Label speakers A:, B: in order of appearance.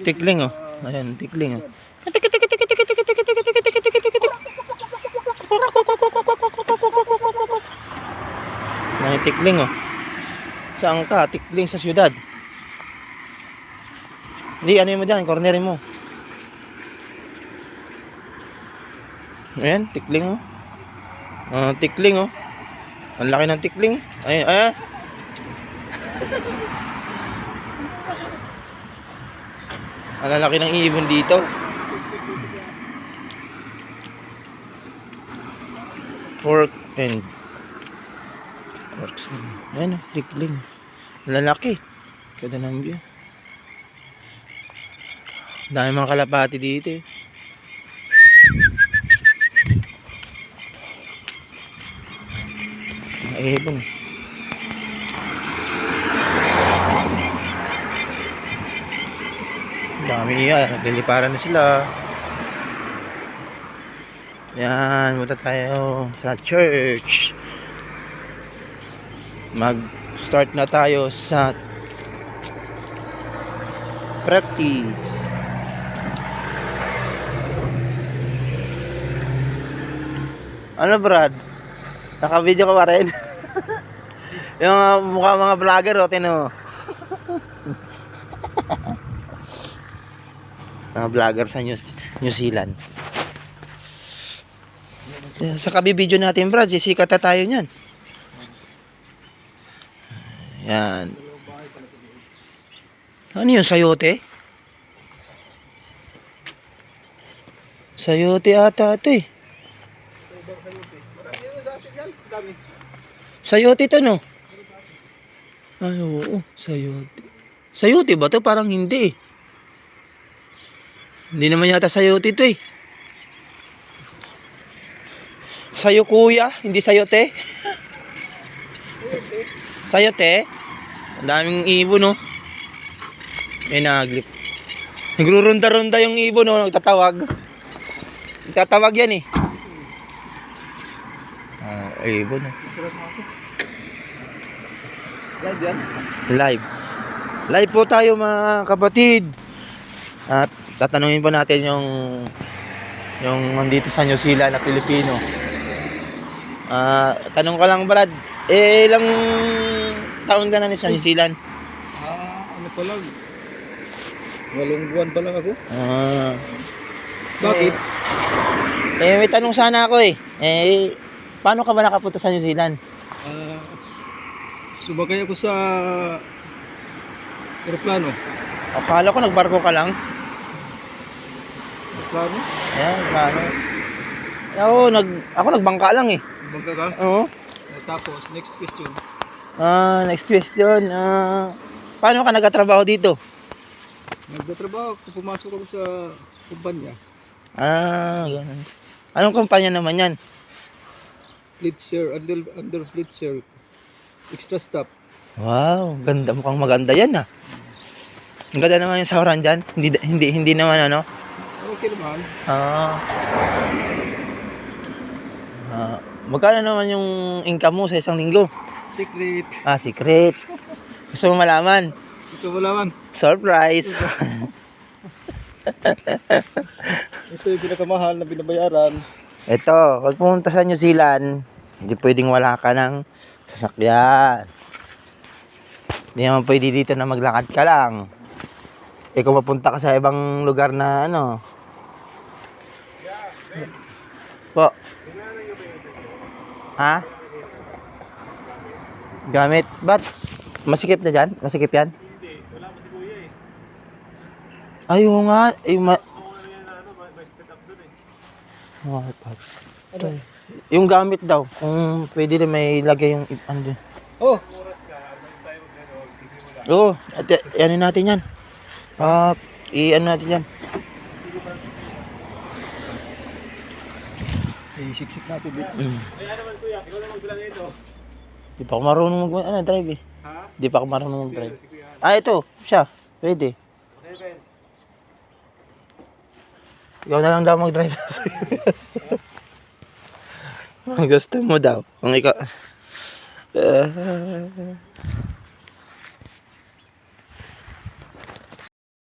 A: Tikling oh. Ayan, tikling oh. Ayan, tikling oh. Saan ka? Tikling sa syudad. Hindi, ano mo dyan? Cornerin mo. Ayan, tikling oh. Ah, tikling oh. Ang laki ng tikling. Ayan, ayan. Ang lalaki ng ibon dito. Pork and Porks. Ayan, oh, tikling. Ang lalaki. Kada ng view. Dami mga kalapati dito eh. Ibon. Dami iya, nagliliparan na sila. Yan, punta tayo sa church. Mag-start na tayo sa practice. Ano Brad? Naka-video ka pa rin? Yung uh, mukha mga vlogger, o, tino. Mga vlogger sa New, New Zealand. Sa kabibidyo natin, Brad, sisikat na tayo niyan. Yan. Ano yun, sayote? Sayote ata ito eh. Sayote to no? Ay, oo. Sayote. Sayote ba to? Parang hindi eh. Hindi naman yata sayote to eh. Sayo kuya, hindi sayote. Sayote. Ang daming ibon no. May naglip. Nagrurunda-runda yung ibon no, nagtatawag. Nagtatawag yan eh. Ah, ibon no.
B: Live yan?
A: Live. Live po tayo mga kapatid. At tatanungin po natin yung yung nandito sa New Zealand na Pilipino. Ah, tanong ko lang Brad, eh ilang taon ka na ni sa New Zealand?
B: Ah, ano pa lang? Walong buwan pa lang ako.
A: Ah,
B: Bakit?
A: eh may tanong sana ako eh. Eh paano ka ba nakapunta sa New Zealand?
B: Ah, sumakay ako sa aeroplano.
A: Akala ko nagbarko ka lang.
B: Aeroplano?
A: Ayan, plano. Ako, nag, ako nagbangka lang eh.
B: Bangka ka?
A: Oo.
B: Tapos, next question.
A: Ah, next question. Ah, paano ka nagtatrabaho dito?
B: Nagtatrabaho ako, pumasok ako sa kumpanya.
A: Ah, ganun. Anong kumpanya naman yan?
B: Fleet share, under, under fleet share. Extra staff.
A: Wow, ganda mukhang maganda yan ah. Ang ganda naman yung sauran dyan. Hindi, hindi, hindi naman ano.
B: Okay naman.
A: Ah. Ah, magkano naman yung income mo sa isang linggo?
B: Secret.
A: Ah, secret. Gusto mo malaman?
B: Ito wala man.
A: Surprise.
B: Ito yung pinakamahal na binabayaran.
A: Ito, pag pumunta sa New Zealand, hindi pwedeng wala ka ng sasakyan. Hindi naman pwede dito na maglakad ka lang. Eh kung mapunta ka sa ibang lugar na ano. Po. Ha? Gamit. Ba't? Masikip na dyan? Masikip yan? Hindi. Wala pa si kuya eh. Ay, oo nga. Ay, ma- Oh, pag. Yung gamit daw, kung pwede rin may lagay yung ano. din.
B: Oh!
A: Oo, at i- ano natin yan. Ah, i-ano natin yan.
B: Isiksik natin dito.
A: Mm. Di pa ako marunong mag ano, drive eh.
B: Ha?
A: Di pa ako marunong mag-drive. Ah, ito, siya. Pwede. Ikaw na lang daw mag-drive. Ang gusto mo daw. Kung ikaw... Ah.